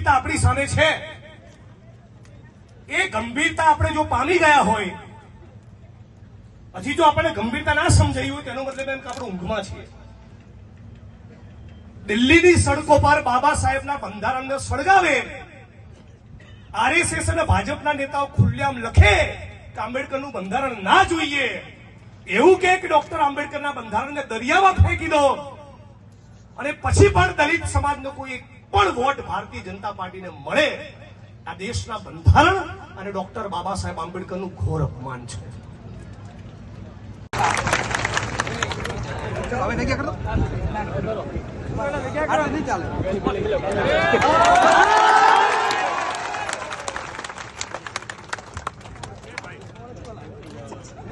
ગંભીરતા આપણી સામે છે. એ ગંભીરતા આપણે જો પામી ગયા હોય, હજી જો આપણે ગંભીરતા ના સમજાઈ હોય, તેનો મતલબ એમ કે આપણે ઊંઘમાં છીએ. દિલ્હીની સડકો પર બાબા સાહેબના બંધારણને સળગાવે. આરએસએસ અને ભાજપના નેતાઓ ખુલ્લેઆમ લખે કે આંબેડકરનું બંધારણ ના જોઈએ. એવું કે ડોક્ટર આંબેડકરના બંધારણને દરિયામાં ફેંકી દો. અને પછી પણ દલિત સમાજનો કોઈ એક પણ વોટ ભારતીય જનતા પાર્ટીને મળે આ દેશના બંધારણ અને ડોક્ટર બાબા સાહેબ આંબેડકરનું ઘોર અપમાન છે. હવે નહીં કરો. આટલે નહીં ચાલે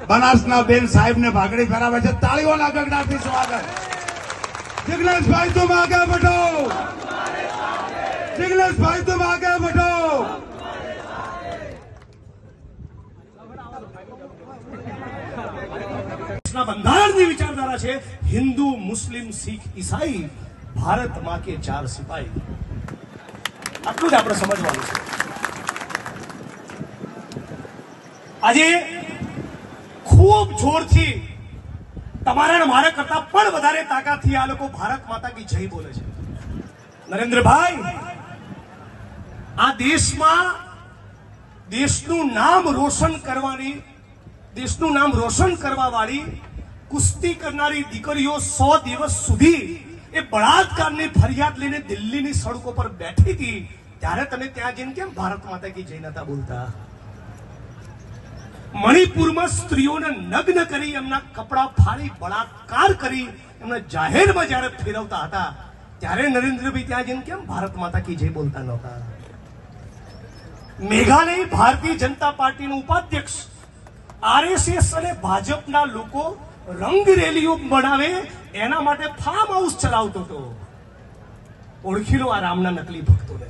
બનાસના બેન સાહેબ ને ભાગડી ફેરાવે છે. તાળીઓના ગગડાથી સ્વાગત. જિગ્નેશભાઈ આગળ આગે बढ़ो જિગ્નેશભાઈ તુમ આગે बढ़ो દેશના બંધારણની વિચારધારા છે હિન્દુ મુસ્લિમ શીખ ઈસાઈ ભારત માં કે ચાર સિપાહી આટલું જ આપણે સમજવાનું છે આજે ખૂબ જોરથી તમારા અને મારા કરતા પણ વધારે તાકાતથી આ લોકો ભારત માતા કી જય બોલે છે નરેન્દ્રભાઈ આ દેશમાં દેશનું નામ રોશન કરવાની, દેશનું નામ રોશન કરવા વાળી કુસ્તી કરનારી દીકરીઓ સો દિવસ સુધી એ બળાત્કારની ફરિયાદ લઈને દિલ્હીની સડકો પર બેઠી હતી. ત્યારે તમે ત્યાં જઈને કેમ ભારત માતા કી જય નતા બોલતા? મણિપુરમાં સ્ત્રીઓને નગ્ન કરી, એમના કપડાં ફાડી, બળાત્કાર કરી, એમને જાહેરમાં જ્યારે ફેરવતા હતા, ત્યારે નરેન્દ્રભાઈ ત્યાં જઈને કેમ ભારત માતા કી જય બોલતા નહોતા? મેઘાલય ભારતીય જનતા પાર્ટીનું ઉપાધ્યક્ષ, આરએસએસ અને ભાજપના લોકો રંગ રેલીઓ બનાવે એના માટે ફાર્મ હાઉસ ચલાવતો હતો. ઓળખી લો આ રામના નકલી ભક્તોને.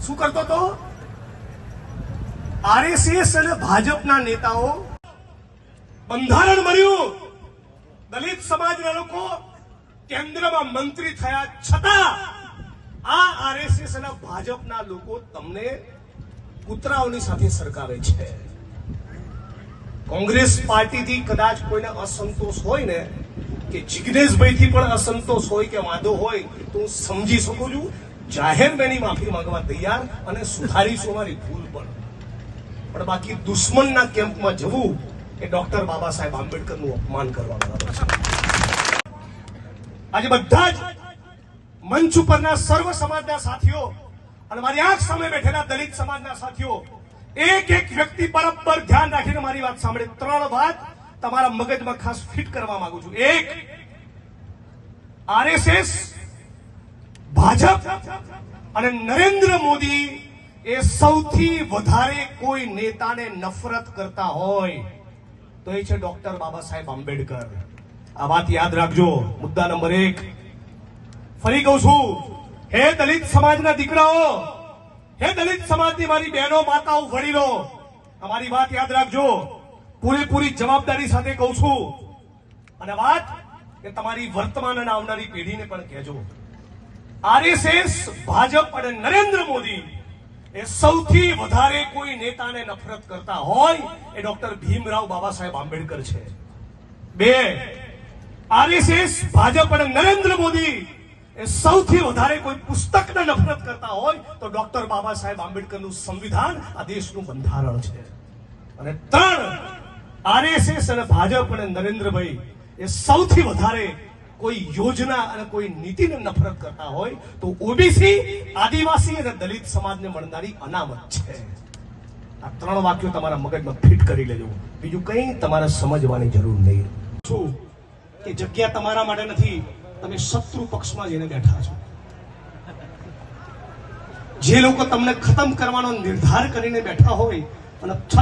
શું કરતો હતો? આરએસએસ અને ભાજપના નેતાઓ બંધારણ મળ્યું દલિત સમાજના લોકો કેન્દ્રમાં મંત્રી થયા છતાં આ આરએસએસ અને ભાજપના લોકો તમને કૂતરાઓની સાથે સરકાવે છે. કોંગ્રેસ પાર્ટીથી કદાચ કોઈને અસંતોષ હોય ને, કે જિજ્ઞેશભાઈથી પણ અસંતોષ હોય કે વાંધો હોય, તો હું સમજી શકું છું. જાહેર મેની માફી માંગવા તૈયાર અને સુધારીશું અમારી ભૂલ પણ. પણ બાકી દુશ્મનના કેમ્પમાં જવું એ ડોક્ટર બાબા સાહેબ આંબેડકરનું અપમાન કરવા બરાબર છે. આજે બધા જ મંચ ઉપરના સર્વ સમાજના સાથીઓ અને મારી આંખ સામે બેઠેલા દલિત સમાજના સાથીઓ, એક એક વ્યક્તિ બરાબર ધ્યાન રાખીને મારી વાત સાંભળે. ત્રણ વાત તમારા મગજમાં ખાસ ફિટ કરવા માંગુ છું. એક, આરએસએસ, ભાજપ અને નરેન્દ્ર મોદી એ સૌથી વધારે કોઈ નેતાને નફરત કરતા હોય તો એ છે ડોક્ટર બાબા સાહેબ આંબેડકર. આ વાત યાદ રાખજો. મુદ્દા નંબર એક. ફરી કહું છું હે દલિત સમાજના દીકરાઓ, હે દલિત સમાજની મારી બહેનો, માતાઓ, વડીલો અમારી વાત યાદ રાખજો. પૂરેપૂરી જવાબદારી સાથે કહું છું. અને વાત કે તમારી વર્તમાન અને આવનારી પેઢીને પણ કહેજો. આરએસએસ, ભાજપ અને નરેન્દ્ર મોદી એ સૌથી વધારે કોઈ નેતાને નફરત કરતા હોય એ ડોક્ટર ભીમરાવ બાબા સાહેબ આંબેડકર છે. બે, આરએસએસ, ભાજપ અને નરેન્દ્ર મોદી એ સૌથી વધારે કોઈ પુસ્તકને નફરત કરતા હોય તો ડોક્ટર બાબા સાહેબ આંબેડકરનું સંવિધાન આ દેશનું બંધારણ છે. અને ત્રણ, આરએસએસ અને ભાજપ અને નરેન્દ્રભાઈ એ સૌથી વધારે કોઈ યોજના અને કોઈ નીતિને નફરત કરતા હોય તો ઓબીસી, આદિવાસી અને દલિત સમાજને મળનારી અનામત છે. આ ત્રણ વાક્યો તમારા મગજમાં ફિટ કરી લેજો. બીજું કંઈ તમારે સમજવાની જરૂર નહીં. શું? કે જગ્યા તમારા માટે નથી. તમે શત્રુ પક્ષમાં જઈને બેઠા છો. જે લોકો તમને ખતમ કરવાનો નિર્ધાર કરીને બેઠા હોય અને